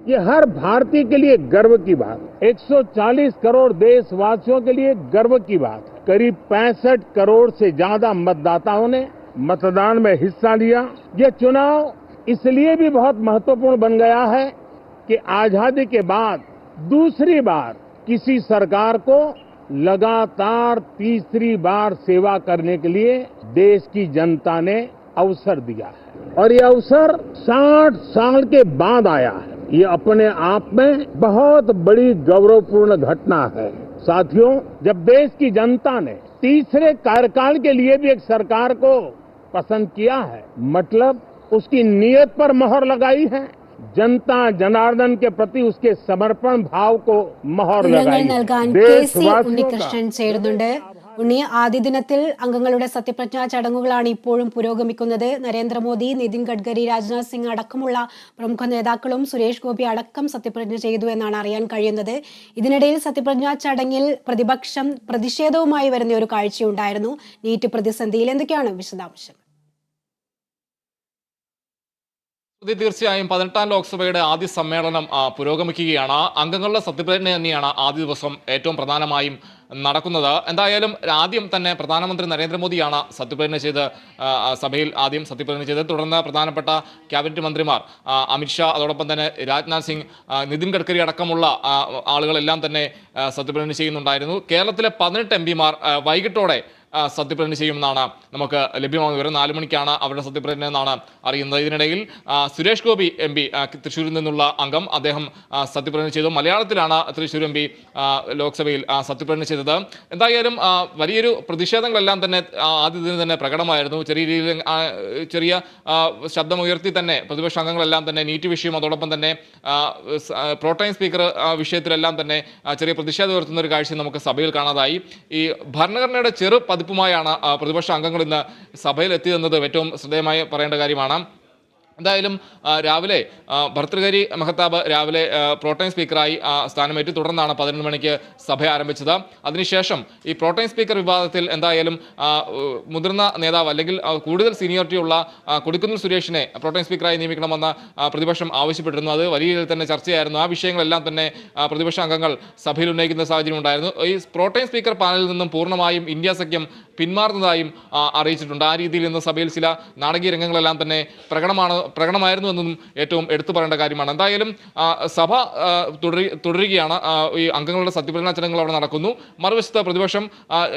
ये हर भारतीय के लिए गर्व की बात है। 140 करोड़ देशवासियों के लिए गर्व की बात करीब पैंसठ करोड़ से ज़्यादा मतदाताओं ने मतदान में हिस्सा लिया। ये चुनाव इसलिए भी बहुत महत्वपूर्ण बन गया है कि आज़ादी के बाद दूसरी बार किसी सरकार को लगातार तीसरी बार सेवा करने के लिए देश की जनता ने अवसर दिया है। और ये अवसर 60 साल के बाद आया है। ये अपने आप में बहुत बड़ी गौरवपूर्ण घटना है साथियों जब देश की जनता ने तीसरे कार्यकाल के लिए भी एक सरकार को पसंद किया है मतलब उसकी नीयत पर मोहर लगाई है जनता जनार्दन के प्रति उसके समर्पण भाव को मोहर വിവരങ്ങൾ लगाई നൽകാൻ है കെ സി देशवासियों का ഉണ്ണികൃഷ്ണൻ ചേരുന്നുണ്ട് ഉണ്ണി ആദ്യ ദിനത്തിൽ അംഗങ്ങളുടെ സത്യപ്രതിജ്ഞാ ചടങ്ങുകളാണ് ഇപ്പോഴും പുരോഗമിക്കുന്നത്. നരേന്ദ്രമോദി നിതിൻ ഗഡ്കരി രാജ്നാഥ് സിംഗ് അടക്കമുള്ള പ്രമുഖ നേതാക്കളും സുരേഷ് ഗോപി അടക്കം സത്യപ്രതിജ്ഞ ചെയ്തു എന്നാണ് അറിയാൻ കഴിയുന്നത്. ഇതിനിടയിൽ സത്യപ്രതിജ്ഞാ ചടങ്ങിൽ പ്രതിപക്ഷം പ്രതിഷേധവുമായി വരുന്ന ഒരു കാഴ്ചയുണ്ടായിരുന്നു. നീറ്റ് പ്രതിസന്ധിയിൽ എന്തൊക്കെയാണ് വിശദാംശം തീർച്ചയായും പതിനെട്ടാം ലോക്സഭയുടെ ആദ്യ സമ്മേളനം പുരോഗമിക്കുകയാണ്. അംഗങ്ങളുടെ സത്യപ്രതിജ്ഞ തന്നെയാണ് ആദ്യ ദിവസം ഏറ്റവും പ്രധാനമായും നടക്കുന്നത്. എന്തായാലും ആദ്യം തന്നെ പ്രധാനമന്ത്രി നരേന്ദ്രമോദിയാണ് സത്യപ്രതിജ്ഞ ചെയ്ത് സഭയിൽ ആദ്യം സത്യപ്രതിജ്ഞ ചെയ്ത് തുടർന്ന് പ്രധാനപ്പെട്ട ക്യാബിനറ്റ് മന്ത്രിമാർ അമിത്ഷാ അതോടൊപ്പം തന്നെ രാജ്നാഥ് സിംഗ് നിതിൻ ഗഡ്കരി അടക്കമുള്ള ആളുകളെല്ലാം തന്നെ സത്യപ്രതിജ്ഞ ചെയ്യുന്നുണ്ടായിരുന്നു. കേരളത്തിലെ പതിനെട്ട് എം വൈകിട്ടോടെ സത്യപ്രതിജ്ഞ ചെയ്യുമെന്നാണ് നമുക്ക് ലഭ്യമാകുന്ന വിവരം. നാല് മണിക്കാണ് അവരുടെ സത്യപ്രതിജ്ഞ എന്നാണ് അറിയുന്നത്. ഇതിനിടയിൽ സുരേഷ് ഗോപി എം പി തൃശ്ശൂരിൽ നിന്നുള്ള അംഗം അദ്ദേഹം സത്യപ്രതിജ്ഞ ചെയ്തു. മലയാളത്തിലാണ് തൃശ്ശൂർ എം പി ലോക്സഭയിൽ സത്യപ്രതിജ്ഞ ചെയ്തത്. എന്തായാലും വലിയൊരു പ്രതിഷേധങ്ങളെല്ലാം തന്നെ ആ, ആദ്യ ദിനം തന്നെ പ്രകടമായിരുന്നു. ചെറിയ രീതിയിൽ ചെറിയ ശബ്ദമുയർത്തി തന്നെ പ്രതിപക്ഷ അംഗങ്ങളെല്ലാം തന്നെ നീറ്റ് വിഷയം അതോടൊപ്പം തന്നെ പ്രോട്ടൈൻ പ്രോട്ടൈം സ്പീക്കർ വിഷയത്തിലെല്ലാം തന്നെ ചെറിയ പ്രതിഷേധം ഉയർത്തുന്ന ഒരു കാഴ്ച നമുക്ക് സഭയിൽ കാണാതായി. ഈ ഭരണഘടനയുടെ ചെറു പതിപ്പുമായാണ് പ്രതിപക്ഷ അംഗങ്ങൾ ഇന്ന് സഭയിൽ എത്തിയെന്നത് ഏറ്റവും ശ്രദ്ധേയമായി പറയേണ്ട കാര്യമാണ്. എന്തായാലും രാവിലെ ഭർത്തൃഹരി മഹത്താബ് രാവിലെ പ്രോട്ടൈം സ്പീക്കറായി സ്ഥാനമേറ്റ്. തുടർന്നാണ് പതിനൊന്ന് മണിക്ക് സഭ ആരംഭിച്ചത്. അതിനുശേഷം ഈ പ്രോട്ടൈം സ്പീക്കർ വിവാദത്തിൽ എന്തായാലും മുതിർന്ന നേതാവ് അല്ലെങ്കിൽ കൂടുതൽ സീനിയോറിറ്റിയുള്ള കൊടിക്കുന്നിൽ സുരേഷിനെ പ്രോട്ടൈം സ്പീക്കറായി നിയമിക്കണമെന്ന് പ്രതിപക്ഷം ആവശ്യപ്പെട്ടിരുന്നു. അത് വലിയ രീതിയിൽ തന്നെ ചർച്ചയായിരുന്നു. ആ വിഷയങ്ങളെല്ലാം തന്നെ പ്രതിപക്ഷ അംഗങ്ങൾ സഭയിൽ ഉന്നയിക്കുന്ന സാഹചര്യം ഉണ്ടായിരുന്നു. ഈ പ്രോട്ടൈം സ്പീക്കർ പാനലിൽ നിന്നും പൂർണമായും ഇന്ത്യ സഖ്യം പിന്മാറുന്നതായും അറിയിച്ചിട്ടുണ്ട്. ആ രീതിയിൽ ഇന്ന് സഭയിൽ ചില നാടകീയ രംഗങ്ങളെല്ലാം തന്നെ പ്രകടമാണ് പ്രകടമായിരുന്നു എന്നും ഏറ്റവും എടുത്തു പറയേണ്ട കാര്യമാണ്. എന്തായാലും സഭ തുടരു തുടരുകയാണ്. ഈ അംഗങ്ങളുടെ സത്യപ്രതിജ്ഞാ ചടങ്ങുകൾ അവിടെ നടക്കുന്നു. മറുവശത്ത് പ്രതിപക്ഷം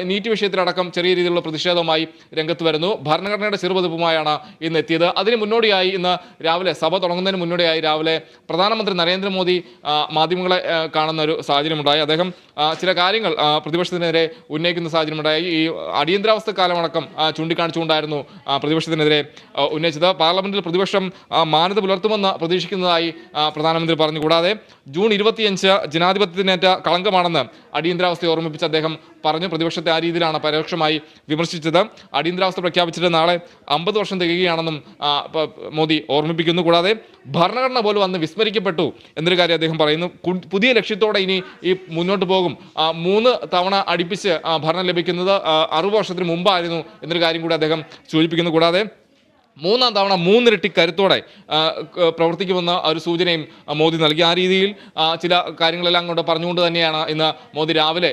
നീറ്റ് വിഷയത്തിലടക്കം ചെറിയ രീതിയിലുള്ള പ്രതിഷേധവുമായി രംഗത്ത് വരുന്നു. ഭരണഘടനയുടെ ചെറുപതിപ്പുമായാണ് ഇന്ന് എത്തിയത്. അതിന് മുന്നോടിയായി ഇന്ന് രാവിലെ സഭ തുടങ്ങുന്നതിന് മുന്നോടിയായി രാവിലെ പ്രധാനമന്ത്രി നരേന്ദ്രമോദി മാധ്യമങ്ങളെ കാണുന്ന ഒരു സാഹചര്യമുണ്ടായി. അദ്ദേഹം ചില കാര്യങ്ങൾ പ്രതിപക്ഷത്തിനെതിരെ ഉന്നയിക്കുന്ന സാഹചര്യമുണ്ടായി. ഈ അടിയന്തരാവസ്ഥ കാലമടക്കം ചൂണ്ടിക്കാണിച്ചുകൊണ്ടായിരുന്നു പ്രതിപക്ഷത്തിനെതിരെ ഉന്നയിച്ചത്. പാർലമെന്റിൽ പ്രതിപക്ഷം മാനത പുലർത്തുമെന്ന് പ്രതീക്ഷിക്കുന്നതായി പ്രധാനമന്ത്രി പറഞ്ഞു കൂടാതെ ജൂൺ ഇരുപത്തിയഞ്ച് ജനാധിപത്യത്തിനേറ്റ കളങ്കമാണെന്ന് അടിയന്തരാവസ്ഥയെ ഓർമ്മിപ്പിച്ച അദ്ദേഹം പറഞ്ഞു പ്രതിപക്ഷത്തെ ആ രീതിയിലാണ് പരോക്ഷമായി വിമർശിച്ചത്. അടിയന്തരാവസ്ഥ പ്രഖ്യാപിച്ചിട്ട് നാളെ അമ്പത് വർഷം തികയുകയാണെന്നും മോദി ഓർമ്മിപ്പിക്കുന്നു. കൂടാതെ ഭരണഘടന പോലും അന്ന് വിസ്മരിക്കപ്പെട്ടു എന്നൊരു കാര്യം അദ്ദേഹം പറയുന്നു. പുതിയ ലക്ഷ്യത്തോടെ ഇനി ഈ മുന്നോട്ട് പോകും. മൂന്ന് തവണ അടുപ്പിച്ച് ഭരണം ലഭിക്കുന്നത് അറുപത് വർഷത്തിന് മുമ്പായിരുന്നു എന്നൊരു കാര്യം കൂടി അദ്ദേഹം സൂചിപ്പിക്കുന്നു. കൂടാതെ മൂന്നാം തവണ മൂന്നിരട്ടി കരുത്തോടെ പ്രവർത്തിക്കുമെന്ന ഒരു സൂചനയും മോദി നൽകി. ആ രീതിയിൽ ചില കാര്യങ്ങളെല്ലാം കൊണ്ട് പറഞ്ഞുകൊണ്ട് തന്നെയാണ് ഇന്ന് മോദി രാവിലെ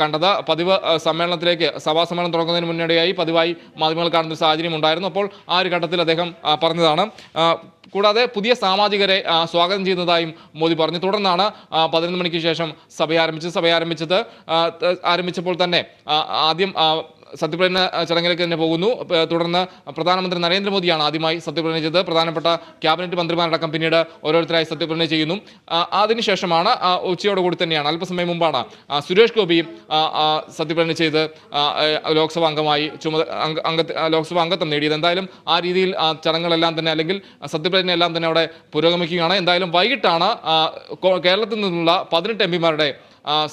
കണ്ടത്. പതിവ് സമ്മേളനത്തിലേക്ക് സഭാ സമ്മേളനം തുടങ്ങുന്നതിന് മുന്നോടിയായി പതിവായി മാധ്യമങ്ങൾ കാണുന്ന ഒരു സാഹചര്യം ഉണ്ടായിരുന്നു. അപ്പോൾ ആ ഒരു ഘട്ടത്തിൽ അദ്ദേഹം പറഞ്ഞതാണ്. കൂടാതെ പുതിയ സാമാജികരെ സ്വാഗതം ചെയ്യുന്നതായും മോദി പറഞ്ഞു. തുടർന്നാണ് പതിനൊന്ന് മണിക്ക് ശേഷം സഭ ആരംഭിച്ചത്. സഭ ആരംഭിച്ചത് ആരംഭിച്ചപ്പോൾ തന്നെ ആദ്യം സത്യപ്രതിജ്ഞ ചടങ്ങിലേക്ക് തന്നെ പോകുന്നു. തുടർന്ന് പ്രധാനമന്ത്രി നരേന്ദ്രമോദിയാണ് ആദ്യമായി സത്യപ്രതിജ്ഞ ചെയ്തത്. പ്രധാനപ്പെട്ട ക്യാബിനറ്റ് മന്ത്രിമാരടക്കം പിന്നീട് ഓരോരുത്തരായി സത്യപ്രതിജ്ഞ ചെയ്യുന്നു. അതിനുശേഷമാണ് ഉച്ചയോട് ഉച്ചയോടുകൂടി തന്നെയാണ് അല്പസമയം മുമ്പാണ് സുരേഷ് ഗോപി ആ, ആ, സത്യപ്രതിജ്ഞ ചെയ്ത് ലോക്സഭാ അംഗമായി ചുമത അംഗ അംഗത്വം നേടിയത്. എന്തായാലും ആ രീതിയിൽ ചടങ്ങുകളെല്ലാം തന്നെ അല്ലെങ്കിൽ സത്യപ്രതിജ്ഞ എല്ലാം തന്നെ അവിടെ പുരോഗമിക്കുകയാണ്. എന്തായാലും വൈകിട്ടാണ് കേരളത്തിൽ നിന്നുള്ള പതിനെട്ട് എം പിമാരുടെ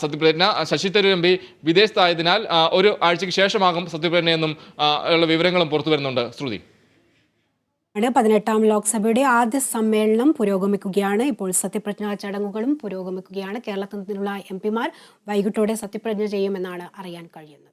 സത്യപ്രതിജ്ഞ. ശശി തരൂർ എം പി വിദേശത്തായതിനാൽ ഒരു ആഴ്ചയ്ക്ക് ശേഷമാകും സത്യപ്രതിജ്ഞയെന്നും ഉള്ള വിവരങ്ങളും പുറത്തു വരുന്നുണ്ട്. ശ്രുതി. ആണ് പതിനെട്ടാം ലോക്സഭയുടെ ആദ്യ സമ്മേളനം പുരോഗമിക്കുകയാണ്. ഇപ്പോൾ സത്യപ്രതിജ്ഞാ ചടങ്ങുകളും പുരോഗമിക്കുകയാണ്. കേരളത്തിൽ നിന്നുള്ള എം പിമാർ വൈകിട്ടോടെ സത്യപ്രതിജ്ഞ ചെയ്യുമെന്നാണ് അറിയാൻ കഴിയുന്നത്.